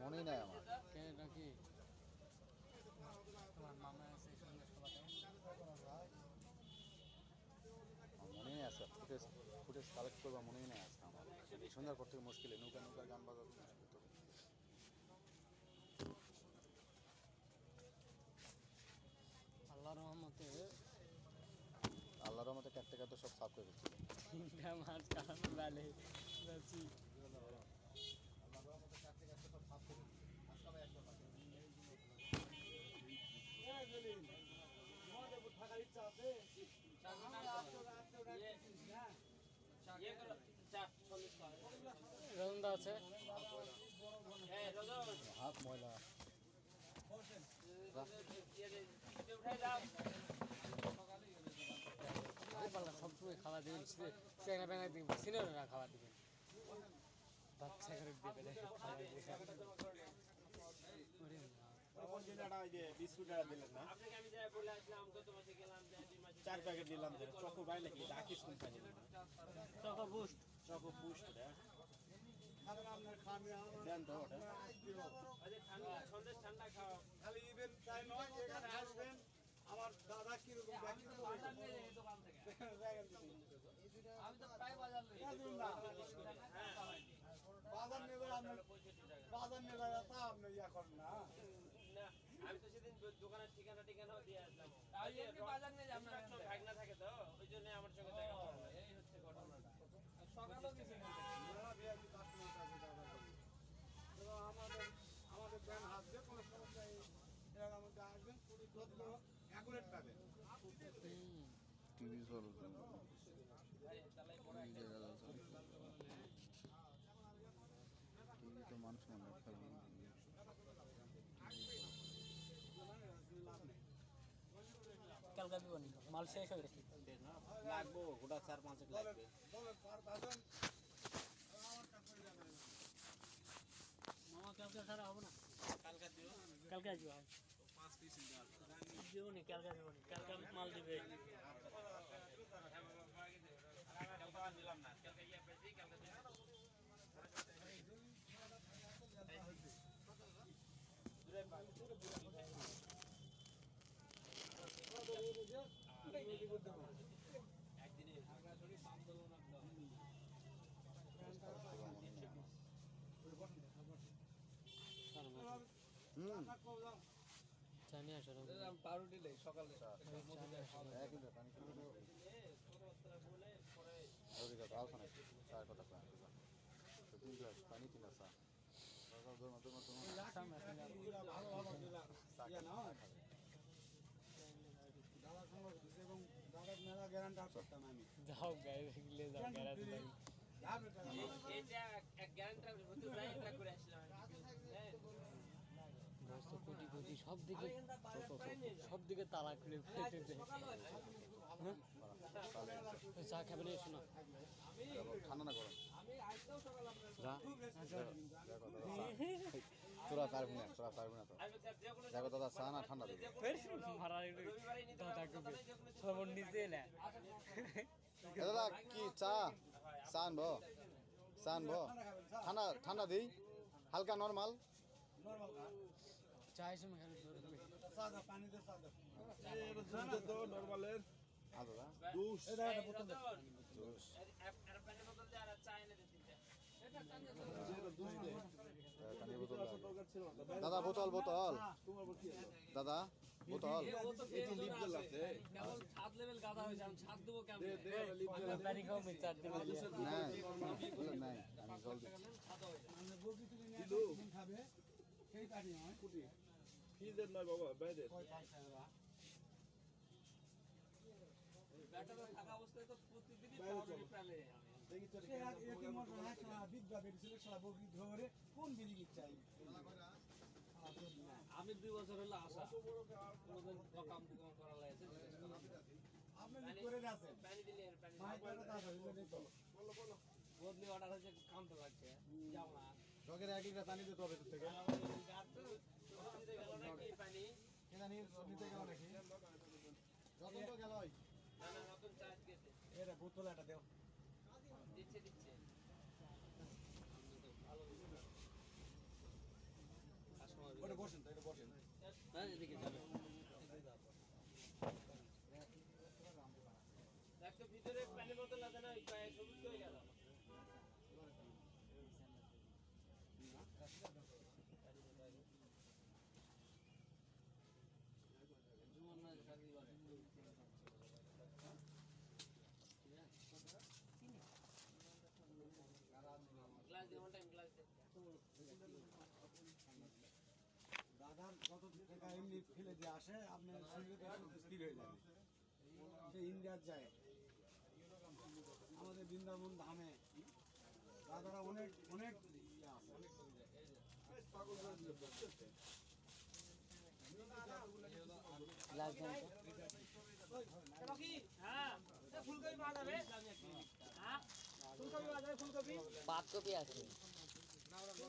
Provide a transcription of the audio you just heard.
মনেই নাই আমার। কে? নাকি মনেই আছে ফুটেজ ফুটেজ কালেক্ট করবা মনেই নাই আছে আমার। এই সন্ধ্যার পর থেকে মুশকিল নৌকা নৌকা গান বাজাবো মুশকিল তো আল্লাহর রহমতে একটা তো সব সাফ করে যাচ্ছি রন্দা আছে? হাত ময়লা। পাল্লা সবসময় খাওয়া দিবেন চেনা বেনা দিবেন সিনেমারা খাওয়া দিবেন। বাচ্চা করে দিবে না চার প্যাকেট দিলাম চকো বাই নাকি? ডাকিস কোম্পানি চকা বুস্ট চকো পুষ্ট দেন তো ওটা আরে ঠান্ডা সন্ধ্যে ঠান্ডা খাওয়া খালি ইভেন তাই নয় এখানে আসবেন আমার দাদা কীরকম বা কীরকম আমি তো প্রায় না না আমি সেদিন দোকানের ঠিকানা আসলাম বাজার নিয়ে যাব না। Instruction থাকে তো ওই জন্য আমার সঙ্গে দেখা না আমাদের আমাদের ব্যান হাত দিয়ে কোনো সমস্যা মধ্যে আসবেন যতগুলো অ্যাকুরেট পাবেন টিভি টিভি তো মানুষ মনে কালকা দিব মাল শেষ হয়ে গেছে লাগবো গোটা চার পাঁচ লাগবে মামা কালকে ছাড়া হবে না কালকা কালকে পাঁচ পিস দিব নি কালকে দিব নি কালকে মাল দিবে হ্যাঁ বাবা ভাগে দে আর আমি কালকে নিলাম না কালকে ইয়া পেয়েছি কালকে দিলাম হুম জানি আসলে পাউরুটি লাই সকালে দাদার মেলা গ্যারান্টার করতাম আমি যাও গাড়ি গেলে যাও গ্যারাজ এটা এক গ্যারান্টার হতে যায় এটা করে আসলাম হ্যাঁ মস্ত কোটি কোটি, সব দিকে সব দিকে তালা খুলে হ্যাঁ? চা খাবে না, এসো না। ঠান্ডা না গরম। তোরা পারবি না তোরা পারবি না দেখো দাদা, চা না ঠান্ডা দেবে। দাদা, কি চা? চা আনব চা আনব। ঠান্ডা ঠান্ডা দিই। হালকা, নর্মাল। সাদা দাদা বোতল দে। বোতল দে। দাদা বোতল দাদা নাই আমি জল দিচ্ছি। কুটি ফিজের নয় কোন আমি দুই বছর হলো আসা কোনোদিন কাম করা লাগছে বদলি অর্ডার হয়েছে কাম তো লাগছে যাও না জগের এক লিটার পানি দিতে হবে থেকে। দিতে পানি নিতে গেল নাকি? যতন তো গেল না না নতুন চা গেছে এটা বোতল এটা দেও। দিচ্ছে দিচ্ছে ওটা বসেন তো, এটা বসেন। হ্যাঁ এদিকে যাবে। দেখো ভিতরে পানির বোতল আছে না পায়ে সবুজ হয়ে গেল গ্লাস দিয়ে টাইম গ্লাস দিয়ে দাদার যত টাকা এমনি ফেলে দিয়ে আসে আপনার শরীরে স্থির হয়ে যাবে। সে ইন্ডিয়ার যায়। আমাদের বৃন্দাবন ধামে দাদারা অনেক অনেক ইয়ে আছে। হ্যাঁ। পাতকপি আছে।